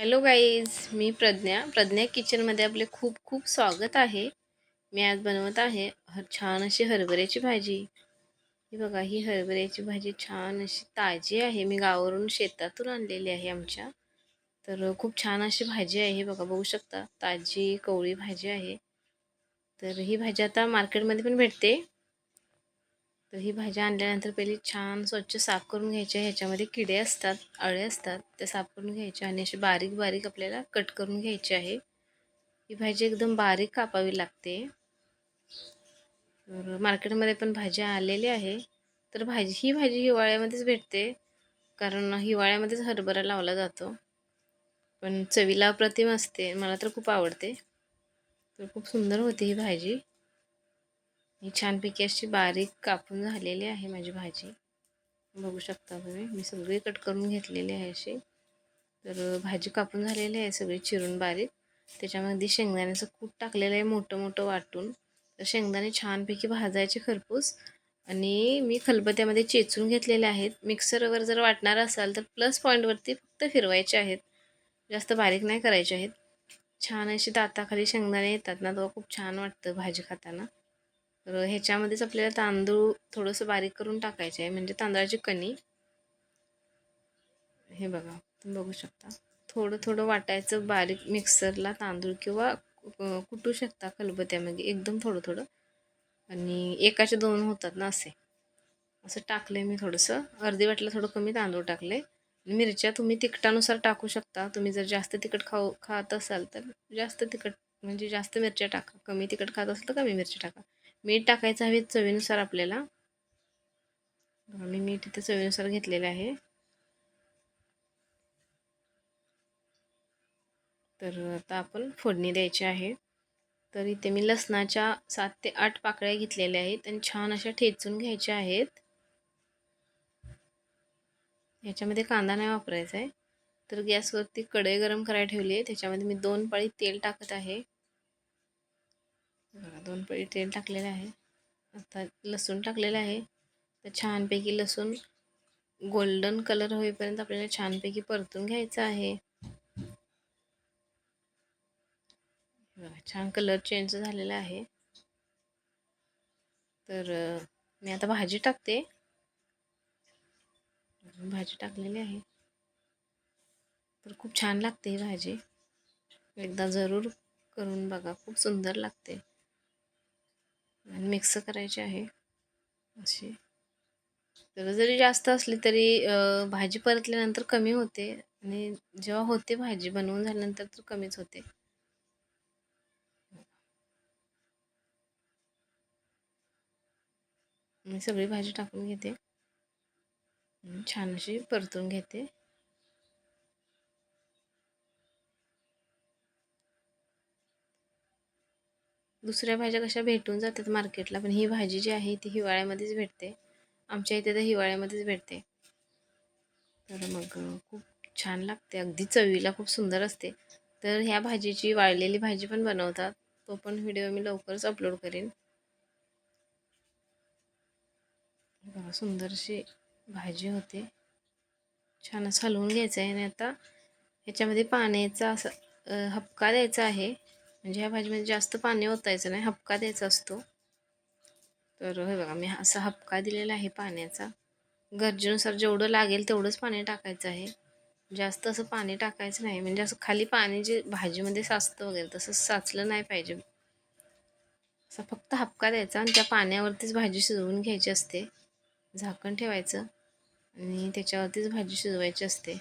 Hello guys मी प्रज्ञा. प्रज्ञा किचनमध्ये आपले खूप खूप स्वागत आहे. मी आज बनवत आहे ह छान अशी हरभऱ्याची भाजी. ही बघा ही हरभऱ्याची भाजी छान अशी ताजी आहे. मी गावावरून शेतातून आणलेली आहे आमच्या. तर खूप छान अशी भाजी आहे. बघा बघू शकता ताजी कवळी भाजी आहे. तर ही भाजी आता मार्केटमध्ये पण भेटते. तर ही भाज्या आणल्यानंतर पहिली छान स्वच्छ साफ करून घ्यायच्या ह्याच्यामध्ये किडे असतात अळे असतात ते साफ करून घ्यायचे आणि अशी बारीक बारीक आपल्याला कट करून घ्यायची आहे. ही भाजी एकदम बारीक कापावी लागते. तर मार्केटमध्ये पण भाज्या आलेली आहे. तर भाजी ही भाजी हिवाळ्यामध्येच भेटते कारण हिवाळ्यामध्येच हरभरा लावला जातो. पण चवीला अप्रतिम असते मला तर खूप आवडते. तर खूप सुंदर होती ही भाजी. ही छानपैकी अशी बारीक कापून झालेली आहे माझी भाजी. बघू शकता तुम्ही मी सगळी कट करून घेतलेली आहे अशी. तर भाजी कापून झालेली आहे सगळी चिरून बारीक. त्याच्यामध्ये शेंगदाण्याचं कूट टाकलेलं आहे मोठं मोठं वाटून. तर शेंगदाणे छानपैकी भाजायचे खरपूस. आणि मी खलबत्यामध्ये चेचून घेतलेले आहेत. मिक्सरवर जर वाटणार असाल तर प्लस पॉईंटवरती फक्त फिरवायचे आहेत. जास्त बारीक नाही करायचे आहेत. छान अशी दाताखाली शेंगदाणे येतात ना तेव्हा खूप छान वाटतं भाजी खाताना. तर ह्याच्यामध्येच आपल्याला तांदूळ थोडंसं बारीक करून टाकायचे आहे. म्हणजे तांदळाची कणी. हे बघा तुम्ही बघू शकता. थोडं थोडं वाटायचं बारीक मिक्सरला तांदूळ किंवा कुटू शकता खलबत्यामध्ये. एकदम थोडं थोडं. आणि एकाचे दोन होतात ना असे. असं टाकलं मी थोडंसं. अर्धी वाटलं थोडं कमी तांदूळ टाकले मिरच्या तुम्ही तिखटानुसार टाकू शकता. तुम्ही जर जास्त तिखट खाऊ खात असाल तर जास्त तिखट म्हणजे जास्त मिरच्या टाका. कमी तिखट खात असाल तर कमी मिरच्या टाका. मीठ टाकायचं हवे चवीनुसार आपल्याला. मी मीठ इथे चवीनुसार घेतलेलं आहे. तर आता आपण फोडणी द्यायची आहे. तर इथे मी लसणाच्या सात ते आठ पाकळ्या घेतलेल्या आहेत आणि छान अशा ठेचून घ्यायच्या आहेत. ह्याच्यामध्ये कांदा नाही वापरायचा आहे. तर गॅसवरती कढई गरम करायला ठेवली आहे. त्याच्यामध्ये मी दोन पाळी तेल टाकत आहे. बघा दोन पळी तेल टाकलेलं आहे. आता लसूण टाकलेलं आहे. तर छानपैकी लसूण गोल्डन कलर होईपर्यंत आपल्याला छानपैकी परतून घ्यायचं आहे. छान कलर चेंज झालेला आहे. तर मी आता भाजी टाकते. भाजी टाकलेली आहे. तर खूप छान लागते ही भाजी. एकदा जरूर करून बघा खूप सुंदर लागते. आणि मिक्स करायची आहे. अशी. तर जरी जास्त असली तरी भाजी परतल्यानंतर कमी होते आणि जेव्हा होते भाजी बनवून झाल्यानंतर तर कमीच होते. मी सगळी भाजी टाकून घेते. छान अशी परतून घेते. दुसऱ्या भाज्या कशा भेटून जातात मार्केटला पण ही भाजी जी आहे ती हिवाळ्यामध्येच भेटते. आमच्या इथे तर हिवाळ्यामध्येच भेटते. तर मग खूप छान लागते अगदी चवीला खूप सुंदर असते. तर ह्या भाजीची वाळलेली भाजी पण बनवतात तो पण व्हिडिओ मी लवकरच अपलोड करेन. बघा सुंदरशी भाजी होते. छान असं हलवून घ्यायचं आहे आणि आता ह्याच्यामध्ये पाण्याचा असं हपका द्यायचा आहे. म्हणजे ह्या भाजीमध्ये जास्त पाणी ओतायचं नाही हपका द्यायचा असतो. तर हे बघा मी असा हपका दिलेला आहे पाण्याचा. गरजेनुसार जेवढं लागेल तेवढंच पाणी टाकायचं आहे. जास्त असं पाणी टाकायचं नाही म्हणजे असं खाली पाणी जे भाजीमध्ये साचतं वगैरे तसं साचलं नाही पाहिजे. असं फक्त हपका द्यायचा आणि त्या पाण्यावरतीच भाजी शिजवून घ्यायची असते. झाकण ठेवायचं आणि त्याच्यावरतीच भाजी शिजवायची असते.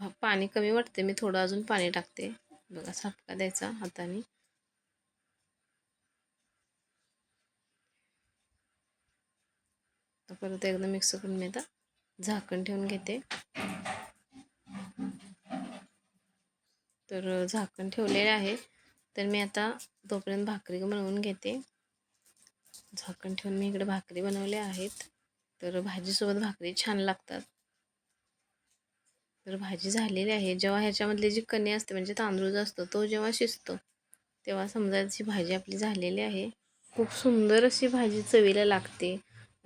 पाणी कमी वाटते मी थोडं अजून पाणी टाकते. बघा सापका द्यायचा हाताने. परत एकदा मिक्स करून मी आता झाकण ठेवून घेते. तर झाकण ठेवलेले आहे. तर मी आता तोपर्यंत भाकरी बनवून घेते. झाकण ठेवून मी इकडे भाकरी बनवल्या आहेत. तर भाजीसोबत भाकरी छान लागतात. तर भाजी झालेली आहे. जेव्हा ह्याच्यामधले जी कणी असते म्हणजे तांदूळ जो असतो तो जेव्हा शिजतो तेव्हा समजायची भाजी आपली झालेली आहे खूप सुंदर अशी भाजी चवीला लागते.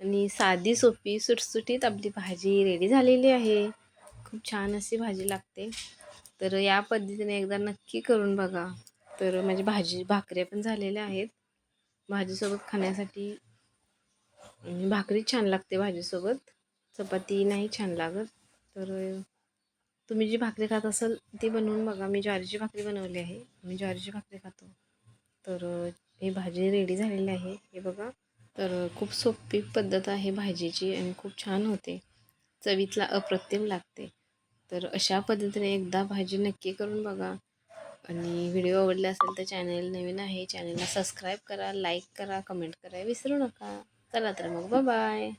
आणि साधी सोपी सुटसुटीत आपली भाजी रेडी झालेली आहे. खूप छान अशी भाजी लागते. तर या पद्धतीने एकदा नक्की करून बघा. तर माझी भाजी भाकऱ्या पण झालेल्या आहेत. भाजीसोबत खाण्यासाठी भाकरी छान लागते भाजीसोबत. चपाती नाही छान लागत. तर तुम्ही जी भाकरी खात असाल ती बनवून बघा. मी ज्वारीची भाकरी बनवली आहे. मी ज्वारीची भाकरी खातो. तर ही भाजी रेडी झालेली आहे. हे बघा. तर खूप सोपी पद्धत आहे भाजीची आणि खूप छान होते. चवीतला अप्रतिम लागते. तर अशा पद्धतीने एकदा भाजी नक्की करून बघा. आणि व्हिडिओ आवडला असेल तर चॅनल नवीन आहे चॅनलला सबस्क्राईब करा लाईक करा कमेंट करा. विसरू नका. चला तर मग. बाय